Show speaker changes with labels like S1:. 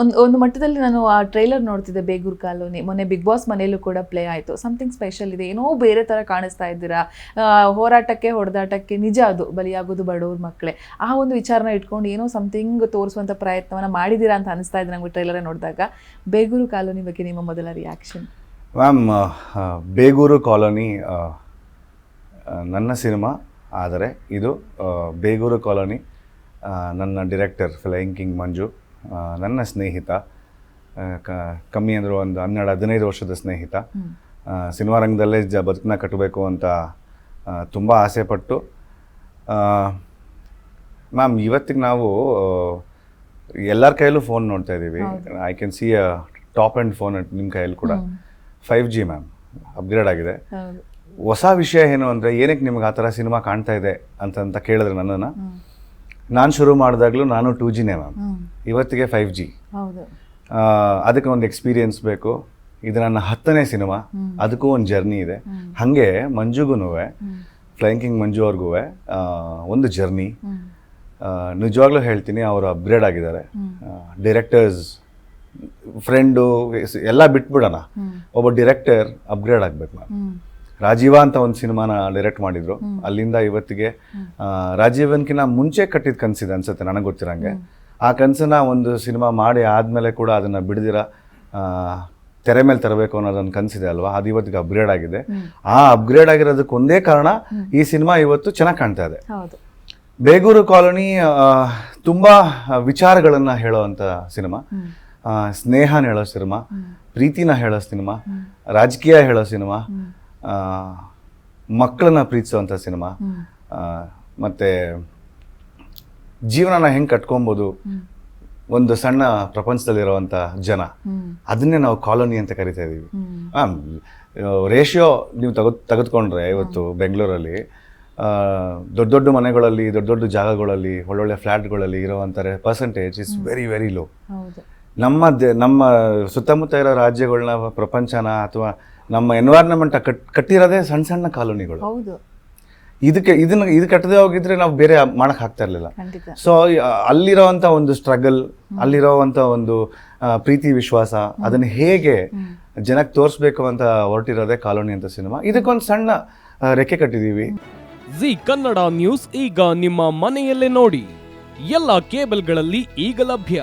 S1: ಒಂದು ಒಂದು ಮಟ್ಟದಲ್ಲಿ ನಾನು ಆ ಟ್ರೈಲರ್ ನೋಡ್ತಿದ್ದೆ ಬೇಗೂರು ಕಾಲೋನಿ. ಮೊನ್ನೆ ಬಿಗ್ ಬಾಸ್ ಮನೆಯಲ್ಲೂ ಕೂಡ ಪ್ಲೇ ಆಯಿತು. ಸಮಥಿಂಗ್ ಸ್ಪೆಷಲ್ ಇದೆ. ಏನೋ ಬೇರೆ ಥರ ಕಾಣಿಸ್ತಾ ಇದ್ದೀರಾ? ಹೋರಾಟಕ್ಕೆ, ಹೊಡೆದಾಟಕ್ಕೆ ನಿಜ ಅದು. ಬಲಿಯಾಗೋದು ಬಡವ್ರ ಮಕ್ಕಳೇ ಆ ಒಂದು ವಿಚಾರನ ಇಟ್ಕೊಂಡು ಏನೋ ಸಮಥಿಂಗ್ ತೋರಿಸುವಂಥ ಪ್ರಯತ್ನವನ್ನ ಮಾಡಿದ್ದೀರಾ ಅಂತ ಅನಿಸ್ತಾ ಇದೆ ನಂಗೆ ಟ್ರೈಲರ್ ನೋಡಿದಾಗ. ಬೇಗೂರು ಕಾಲೋನಿ ಬಗ್ಗೆ ನಿಮ್ಮ ಮೊದಲ ರಿಯಾಕ್ಷನ್
S2: ಮ್ಯಾಮ್ ಬೇಗೂರು ಕಾಲೋನಿ ನನ್ನ ಸಿನಿಮಾ. ಆದರೆ ಇದು ಬೇಗೂರು ಕಾಲೋನಿ ನನ್ನ ಡಿರೆಕ್ಟರ್ ಫ್ಲೈಯಿಂಗ್ ಕಿಂಗ್ ಮಂಜು ನನ್ನ ಸ್ನೇಹಿತ ಕ- ಕಮ್ಮಿ ಅಂದರೂ ಒಂದು ಹನ್ನೆರಡು ಹದಿನೈದು ವರ್ಷದ ಸ್ನೇಹಿತ. ಸಿನಿಮಾ ರಂಗದಲ್ಲೇ ಜ ಬದುಕನ್ನ ಕಟ್ಟಬೇಕು ಅಂತ ತುಂಬ ಆಸೆಪಟ್ಟು ಮ್ಯಾಮ್ ಇವತ್ತಿಗೆ ನಾವು ಎಲ್ಲರ ಕೈಯಲ್ಲೂ ಫೋನ್ ನೋಡ್ತಾ ಇದ್ದೀವಿ I can see a top and phone ನಿಮ್ಮ ಕೈಯಲ್ಲಿ ಕೂಡ. ಫೈವ್ ಜಿ ಮ್ಯಾಮ್ ಅಪ್ಗ್ರೇಡ್ ಆಗಿದೆ. ಹೊಸ ವಿಷಯ ಏನು ಅಂದರೆ ಏನಕ್ಕೆ ನಿಮ್ಗೆ ಆ ಥರ ಸಿನಿಮಾ ಕಾಣ್ತಾ ಇದೆ ಅಂತ ಅಂತ ಕೇಳಿದ್ರೆ ನನ್ನನ್ನು. ನಾನು ಶುರು ಮಾಡಿದಾಗಲೂ ನಾನು ಟೂ ಜಿನೇ ಮ್ಯಾಮ್ ಇವತ್ತಿಗೆ ಫೈವ್ ಜಿ ಅದಕ್ಕೆ ಒಂದು ಎಕ್ಸ್ಪೀರಿಯನ್ಸ್ ಬೇಕು. ಇದು ನನ್ನ ಹತ್ತನೇ ಸಿನಿಮಾ ಅದಕ್ಕೂ ಒಂದು ಜರ್ನಿ ಇದೆ. ಹಾಗೆ ಮಂಜುಗೂ ಫ್ಲೈಂಗ್ ಕಿಂಗ್ ಮಂಜು ಅವ್ರಿಗೂ ಒಂದು ಜರ್ನಿ ನಿಜವಾಗ್ಲೂ ಹೇಳ್ತೀನಿ ಅವರು ಅಪ್ಗ್ರೇಡ್ ಆಗಿದ್ದಾರೆ. ಡೈರೆಕ್ಟರ್ಸ್ ಫ್ರೆಂಡು ಎಲ್ಲ ಬಿಟ್ಬಿಡೋಣ. ಒಬ್ಬ ಡಿರೆಕ್ಟರ್ ಅಪ್ಗ್ರೇಡ್ ಆಗಬೇಕು ಮ್ಯಾಮ್ ರಾಜೀವ ಅಂತ ಒಂದು ಸಿನಿಮಾನ ಡೈರೆಕ್ಟ್ ಮಾಡಿದ್ರು. ಅಲ್ಲಿಂದ ಇವತ್ತಿಗೆ ರಾಜೀವನ್ಕಿನ್ನ ರಾಜೀವನ್ಕಿನ ಮುಂಚೆ ಕಟ್ಟಿದ ಕನಸಿದೆ ಅನ್ಸುತ್ತೆ ನನಗೆ ಗೊತ್ತಿರಂಗೆ. ಆ ಕನಸನ್ನ ಒಂದು ಸಿನಿಮಾ ಮಾಡಿ ಆದಮೇಲೆ ಕೂಡ ಅದನ್ನು ಬಿಡದಿರ ತೆರೆ ಮೇಲೆ ತರಬೇಕು ಅನ್ನೋದೊಂದು ಕನಸಿದೆ ಅಲ್ವಾ? ಅದು ಇವತ್ತಿಗೆ ಅಪ್ಗ್ರೇಡ್ ಆಗಿದೆ. ಆ ಅಪ್ಗ್ರೇಡ್ ಆಗಿರೋದಕ್ಕೆ ಒಂದೇ ಕಾರಣ ಈ ಸಿನಿಮಾ ಇವತ್ತು ಚೆನ್ನಾಗಿ ಕಾಣ್ತಾ ಇದೆ. ಬೇಗೂರು ಕಾಲೋನಿ ತುಂಬ ವಿಚಾರಗಳನ್ನ ಹೇಳೋವಂಥ ಸಿನಿಮಾ. ಸ್ನೇಹನ ಹೇಳೋ ಸಿನಿಮಾ ಪ್ರೀತಿನ ಹೇಳೋ ಸಿನಿಮಾ ರಾಜಕೀಯ ಹೇಳೋ ಸಿನಿಮಾ ಮಕ್ಕಳನ್ನ ಪ್ರೀತಿಸುವಂಥ ಸಿನಿಮಾ. ಮತ್ತು ಜೀವನನ ಹೆಂಗೆ ಕಟ್ಕೊಬೋದು? ಒಂದು ಸಣ್ಣ ಪ್ರಪಂಚದಲ್ಲಿರುವಂಥ ಜನ. ಅದನ್ನೇ ನಾವು ಕಾಲೋನಿ ಅಂತ ಕರಿತಾ ಇದ್ದೀವಿ
S1: ಹಾಂ
S2: ರೇಷಿಯೋ ನೀವು ತಗ ತೆಗೆದುಕೊಂಡ್ರೆ ಇವತ್ತು ಬೆಂಗಳೂರಲ್ಲಿ ದೊಡ್ಡ ದೊಡ್ಡ ಮನೆಗಳಲ್ಲಿ ದೊಡ್ಡ ದೊಡ್ಡ ಜಾಗಗಳಲ್ಲಿ ಒಳ್ಳೊಳ್ಳೆ ಫ್ಲ್ಯಾಟ್ಗಳಲ್ಲಿ ಇರುವಂಥ percentage is very very low ನಮ್ಮ ದೇ ನಮ್ಮ ಸುತ್ತಮುತ್ತ ಇರೋ ರಾಜ್ಯಗಳನ್ನ ಪ್ರಪಂಚನ ಅಥವಾ ನಮ್ಮ ಎನ್ವೈರನ್ಮೆಂಟ್ ಕಟ್ ಕಟ್ಟಿರೋದೇ ಸಣ್ಣ ಸಣ್ಣ ಕಾಲೋನಿಗಳು.
S1: ಹೌದು.
S2: ಇದಕ್ಕೆ ಇದನ್ನ ಇದು ಕಟ್ಟದೆ ಹೋಗಿದ್ರೆ ನಾವು ಬೇರೆ ಮಾಡಕ್ ಆಗ್ತಾ ಇರಲಿಲ್ಲ. ಸೊ ಅಲ್ಲಿರೋವಂಥ ಒಂದು ಸ್ಟ್ರಗಲ್ ಅಲ್ಲಿರೋವಂಥ ಒಂದು ಪ್ರೀತಿ ವಿಶ್ವಾಸ ಅದನ್ನ ಹೇಗೆ ಜನಕ್ಕೆ ತೋರಿಸ್ಬೇಕು ಅಂತ ಹೊರಟಿರೋದೇ ಕಾಲೋನಿ ಅಂತ ಸಿನಿಮಾ. ಇದಕ್ಕೊಂದು ಸಣ್ಣ ರೆಕ್ಕೆ ಕಟ್ಟಿದೀವಿ.
S3: ಜಿ ಕನ್ನಡ ನ್ಯೂಸ್ ಈಗ ನಿಮ್ಮ ಮನೆಯಲ್ಲೇ ನೋಡಿ. ಎಲ್ಲ ಕೇಬಲ್ಗಳಲ್ಲಿ ಈಗ ಲಭ್ಯ.